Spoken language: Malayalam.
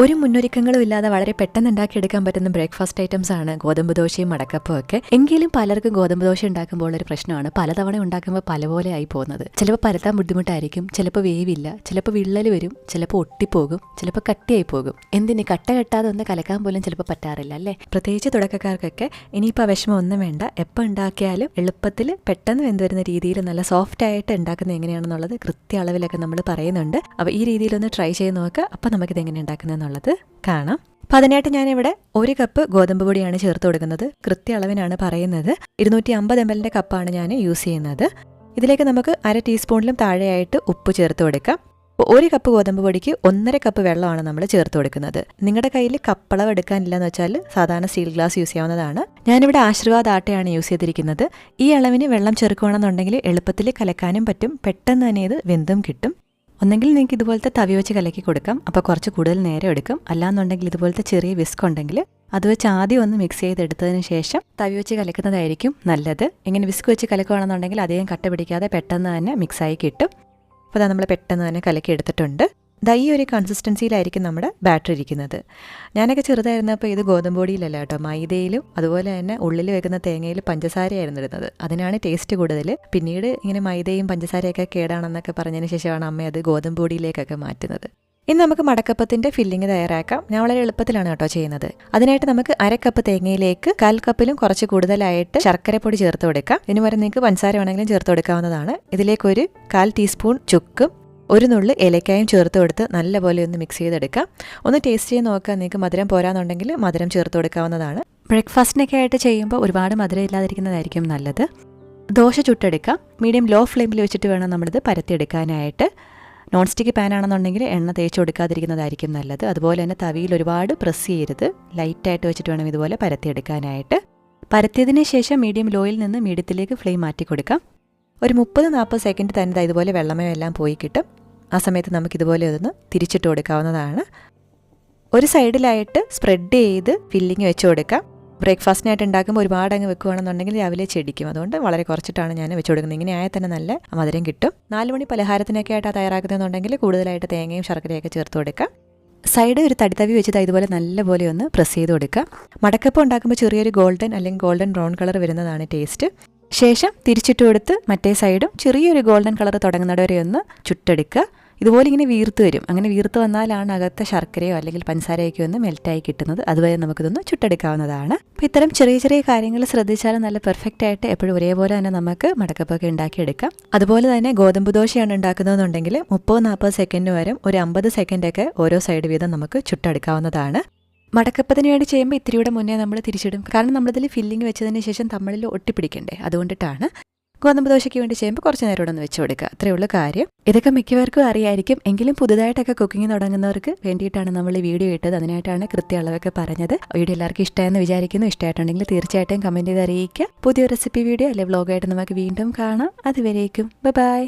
ഒരു മുന്നൊരുക്കങ്ങളും ഇല്ലാതെ വളരെ പെട്ടെന്ന് ഉണ്ടാക്കിയെടുക്കാൻ പറ്റുന്ന ബ്രേക്ക്ഫാസ്റ്റ് ഐറ്റംസ് ആണ് ഗോതമ്പ് ദോശയും മടക്കപ്പും ഒക്കെ. എങ്കിലും പലർക്കും ഗോതമ്പ് ദോശ ഉണ്ടാക്കുമ്പോൾ ഒരു പ്രശ്നമാണ്. പലതവണ ഉണ്ടാക്കുമ്പോൾ പലപോലെ ആയി പോകുന്നത്. ചിലപ്പോൾ പരത്താൻ ബുദ്ധിമുട്ടായിരിക്കും ചിലപ്പോൾ വേവില്ല ചിലപ്പോൾ വിള്ളൽ വരും ചിലപ്പോൾ ഒട്ടിപ്പോകും ചിലപ്പോൾ കട്ടിയായി പോകും. എന്തിന് കട്ട കെട്ടാതെ ഒന്ന് കലക്കാൻ പോലും ചിലപ്പോൾ പറ്റാറില്ല അല്ലേ? പ്രത്യേകിച്ച് തുടക്കക്കാർക്കൊക്കെ ഇനിയിപ്പോൾ വിഷമം ഒന്നും വേണ്ട. എപ്പോൾ ഉണ്ടാക്കിയാലും എളുപ്പത്തിൽ പെട്ടെന്ന് വെന്ത് വരുന്ന രീതിയിൽ നല്ല സോഫ്റ്റ് ആയിട്ട് ഉണ്ടാക്കുന്നത് എങ്ങനെയാണെന്നുള്ളത് കൃത്യ അളവിലൊക്കെ നമ്മൾ പറയുന്നുണ്ട്. അപ്പോൾ ഈ രീതിയിലൊന്ന് ട്രൈ ചെയ്ത് നോക്കുക. അപ്പോൾ നമുക്കിത് എങ്ങനെ ഉണ്ടാക്കുന്നതെന്നുള്ളത് കാണാം. പതിനേട്ട് ഞാനിവിടെ ഒരു കപ്പ് ഗോതമ്പ് പൊടിയാണ് ചേർത്ത് കൊടുക്കുന്നത്. കൃത്യ അളവിനാണ് പറയുന്നത്. ഇരുന്നൂറ്റി അമ്പത് എം എല്ലിന്റെ കപ്പാണ് ഞാൻ യൂസ് ചെയ്യുന്നത്. ഇതിലേക്ക് നമുക്ക് അര ടീസ്പൂണിലും താഴെയായിട്ട് ഉപ്പ് ചേർത്ത് കൊടുക്കാം. ഒരു കപ്പ് ഗോതമ്പ് പൊടിക്ക് ഒന്നര കപ്പ് വെള്ളമാണ് നമ്മൾ ചേർത്ത് കൊടുക്കുന്നത്. നിങ്ങളുടെ കയ്യിൽ കപ്പളവ് എടുക്കാനില്ലെന്ന് വെച്ചാൽ സാധാരണ സ്റ്റീൽ ഗ്ലാസ് യൂസ് ചെയ്യാവുന്നതാണ്. ഞാനിവിടെ ആശീർവാദ് ആട്ടയാണ് യൂസ് ചെയ്തിരിക്കുന്നത്. ഈ അളവിന് വെള്ളം ചേർക്കുകയാണെന്നുണ്ടെങ്കിൽ എളുപ്പത്തിൽ കലക്കാനും പറ്റും. പെട്ടെന്ന് തന്നെ ഇത് വെന്തും കിട്ടും. ഒന്നെങ്കിൽ നിങ്ങൾക്ക് ഇതുപോലത്തെ തവി വെച്ച് കലക്കി കൊടുക്കാം. അപ്പോൾ കുറച്ച് കൂടുതൽ നേരം എടുക്കും. അല്ലാന്നുണ്ടെങ്കിൽ ഇതുപോലത്തെ ചെറിയ വിസ്ക് ഉണ്ടെങ്കിൽ അത് വെച്ച് ആദ്യം ഒന്ന് മിക്സ് ചെയ്തെടുത്തതിന് ശേഷം തവി വെച്ച് കലക്കുന്നതായിരിക്കും നല്ലത്. ഇങ്ങനെ വിസ്ക് വെച്ച് കലക്കുകയാണെന്നുണ്ടെങ്കിൽ അധികം കട്ട പിടിക്കാതെ പെട്ടെന്ന് തന്നെ മിക്സായി കിട്ടും. അപ്പോൾ അത് നമ്മൾ പെട്ടെന്ന് തന്നെ കലക്കി എടുത്തിട്ടുണ്ട്. ദാ ഈ ഒരു കൺസിസ്റ്റൻസിയിലായിരിക്കും നമ്മുടെ ബാറ്ററി ഇരിക്കുന്നത്. ഞാനൊക്കെ ചെറുതായിരുന്നപ്പോൾ ഇത് ഗോതമ്പ് പൊടിയിലല്ല കേട്ടോ മൈദയിലും അതുപോലെ തന്നെ ഉള്ളിൽ വെക്കുന്ന തേങ്ങയിൽ പഞ്ചസാരയായിരുന്നു ഇടുന്നത്. അതിനാണ് ടേസ്റ്റ് കൂടുതൽ പിന്നീട് ഇങ്ങനെ മൈദയും പഞ്ചസാരയൊക്കെ കേടാണെന്നൊക്കെ പറഞ്ഞതിന് ശേഷമാണ് അമ്മ അത് ഗോതമ്പ് പൊടിയിലേക്കൊക്കെ മാറ്റുന്നത്. ഇനി നമുക്ക് മടക്കപ്പത്തിന്റെ ഫില്ലിംഗ് തയ്യാറാക്കാം. ഞാൻ വളരെ എളുപ്പത്തിലാണ് കേട്ടോ ചെയ്യുന്നത്. അതിനായിട്ട് നമുക്ക് അര കപ്പ് തേങ്ങയിലേക്ക് കാൽ കപ്പിലും കുറച്ച് കൂടുതലായിട്ട് ശർക്കരപ്പൊടി ചേർത്ത് കൊടുക്കാം. ഇനി വരെ നിങ്ങൾക്ക് പഞ്ചസാര വേണമെങ്കിലും ചേർത്ത് കൊടുക്കാവുന്നതാണ്. ഇതിലേക്ക് ഒരു കാൽ ടീസ്പൂൺ ചുക്കും ഒരു നുള്ളു ഏലക്കായും ചേർത്ത് കൊടുത്ത് നല്ലപോലെ ഒന്ന് മിക്സ് ചെയ്തെടുക്കാം. ഒന്ന് ടേസ്റ്റ് ചെയ്ത് നോക്കുക നിങ്ങൾക്ക് മധുരം പോരാന്നുണ്ടെങ്കിൽ മധുരം ചേർത്ത് കൊടുക്കാവുന്നതാണ്. ബ്രേക്ക്ഫാസ്റ്റിനൊക്കെ ആയിട്ട് ചെയ്യുമ്പോൾ ഒരുപാട് മധുരം ഇല്ലാതിരിക്കുന്നതായിരിക്കും നല്ലത്. ദോശ ചുട്ടെടുക്കാം. മീഡിയം ലോ ഫ്ലെയിമിൽ വെച്ചിട്ട് വേണം നമ്മളിത് പരത്തിയെടുക്കാനായിട്ട്. നോൺ സ്റ്റിക്ക് പാൻ ആണെന്നുണ്ടെങ്കിൽ എണ്ണ തേച്ച് കൊടുക്കാതിരിക്കുന്നതായിരിക്കും നല്ലത്. അതുപോലെ തന്നെ തവിയിൽ ഒരുപാട് പ്രസ് ചെയ്യരുത്. ലൈറ്റായിട്ട് വെച്ചിട്ട് വേണം ഇതുപോലെ പരത്തിയെടുക്കാനായിട്ട്. പരത്തിയതിന് ശേഷം മീഡിയം ലോയിൽ നിന്ന് മീഡിയത്തിലേക്ക് ഫ്ലെയിം മാറ്റി കൊടുക്കാം ഒരു മുപ്പത് നാൽപ്പത് സെക്കൻഡ് തന്നെ ഇതുപോലെ വെള്ളമയം എല്ലാം പോയി കിട്ടും. ആ സമയത്ത് നമുക്കിതുപോലെ ഒന്ന് തിരിച്ചിട്ട് കൊടുക്കാവുന്നതാണ്. ഒരു സൈഡിലായിട്ട് സ്പ്രെഡ് ചെയ്ത് ഫില്ലിങ് വെച്ച് കൊടുക്കാം. ബ്രേക്ക്ഫാസ്റ്റിനായിട്ട് ഉണ്ടാക്കുമ്പോൾ ഒരുപാട് അങ്ങ് വെക്കുകയാണെന്നുണ്ടെങ്കിൽ രാവിലെ ചെടിക്കും. അതുകൊണ്ട് വളരെ കുറച്ചിട്ടാണ് ഞാൻ വെച്ച് കൊടുക്കുന്നത്. ഇങ്ങനെ ആയാൽ തന്നെ നല്ല മധുരം കിട്ടും. നാല് മണി പലഹാരത്തിനൊക്കെ ആയിട്ടാണ് തയ്യാറാക്കുന്നതെന്നുണ്ടെങ്കിൽ കൂടുതലായിട്ട് തേങ്ങയും ശർക്കരയൊക്കെ ചേർത്ത് കൊടുക്കാം. സൈഡ് ഒരു തടിത്തവി വെച്ചിട്ട് ഇതുപോലെ നല്ലപോലെ ഒന്ന് പ്രസ് ചെയ്ത് കൊടുക്കാം. മടക്കപ്പം ഉണ്ടാക്കുമ്പോൾ ചെറിയൊരു ഗോൾഡൻ അല്ലെങ്കിൽ ഗോൾഡൻ ബ്രൗൺ കളർ വരുന്നതാണ് ടേസ്റ്റ് ശേഷം തിരിച്ചിട്ട് കൊടുത്ത് മറ്റേ സൈഡും ചെറിയൊരു ഗോൾഡൻ കളർ തുടങ്ങുന്നിടവരെ ഒന്ന് ചുട്ടെടുക്കുക. ഇതുപോലെ ഇങ്ങനെ വീർത്ത് വരും. അങ്ങനെ വീർത്ത് വന്നാലാണ് അകത്തെ ശർക്കരയോ അല്ലെങ്കിൽ പഞ്ചസാരയൊക്കെ ഒന്ന് മെൽറ്റായി കിട്ടുന്നത്. അതുവരെ നമുക്കിതൊന്ന് ചുട്ടെടുക്കാവുന്നതാണ്. അപ്പോൾ ഇത്തരം ചെറിയ ചെറിയ കാര്യങ്ങൾ ശ്രദ്ധിച്ചാൽ നല്ല പെർഫെക്റ്റ് ആയിട്ട് എപ്പോഴും ഒരേപോലെ തന്നെ നമുക്ക് മടക്കപ്പൊക്കെ ഉണ്ടാക്കിയെടുക്കാം. അതുപോലെ തന്നെ ഗോതമ്പ് ദോശയാണ് ഉണ്ടാക്കുന്നതെന്നുണ്ടെങ്കിൽ മുപ്പത് നാൽപ്പത് സെക്കൻഡ് വരെ. ഒരു അമ്പത് സെക്കൻഡൊക്കെ ഓരോ സൈഡ് വീതം നമുക്ക് ചുട്ടെടുക്കാവുന്നതാണ്. മടക്കപ്പത്തിന് വേണ്ടി ചെയ്യുമ്പോൾ ഇത്തിരിയുടെ മുന്നേ നമ്മൾ തിരിച്ചിടും. കാരണം നമ്മളിതിൽ ഫില്ലിംഗ് വെച്ചതിന് ശേഷം തമ്മിൽ ഒട്ടിപ്പിടിക്കണ്ടേ? അതുകൊണ്ടിട്ടാണ്. ഗോതമ്പ് ദോശയ്ക്ക് വേണ്ടി ചെയ്യുമ്പോൾ കുറച്ച് നേരം ഇവിടെ ഒന്ന് വെച്ച് കൊടുക്കുക. അത്രയേ ഉള്ളൂ കാര്യം. ഇതൊക്കെ മിക്കവർക്കും അറിയായിരിക്കും. എങ്കിലും പുതുതായിട്ടൊക്കെ കുക്കിംഗ് തുടങ്ങുന്നവർക്ക് വേണ്ടിയിട്ടാണ് നമ്മൾ ഈ വീഡിയോ ഇട്ടത്. അതിനായിട്ടാണ് കൃത്യ അളവൊക്കെ പറഞ്ഞത്. വീഡിയോ എല്ലാവർക്കും ഇഷ്ടമായെന്ന് വിചാരിക്കുന്നു. ഇഷ്ടമായിട്ടുണ്ടെങ്കിൽ തീർച്ചയായിട്ടും കമന്റ് ചെയ്ത് അറിയിക്കുക. പുതിയ റെസിപ്പി വീഡിയോ അല്ലെങ്കിൽ വ്ളോഗായിട്ട് നമുക്ക് വീണ്ടും കാണാം. അതുവരേക്കും. ബൈ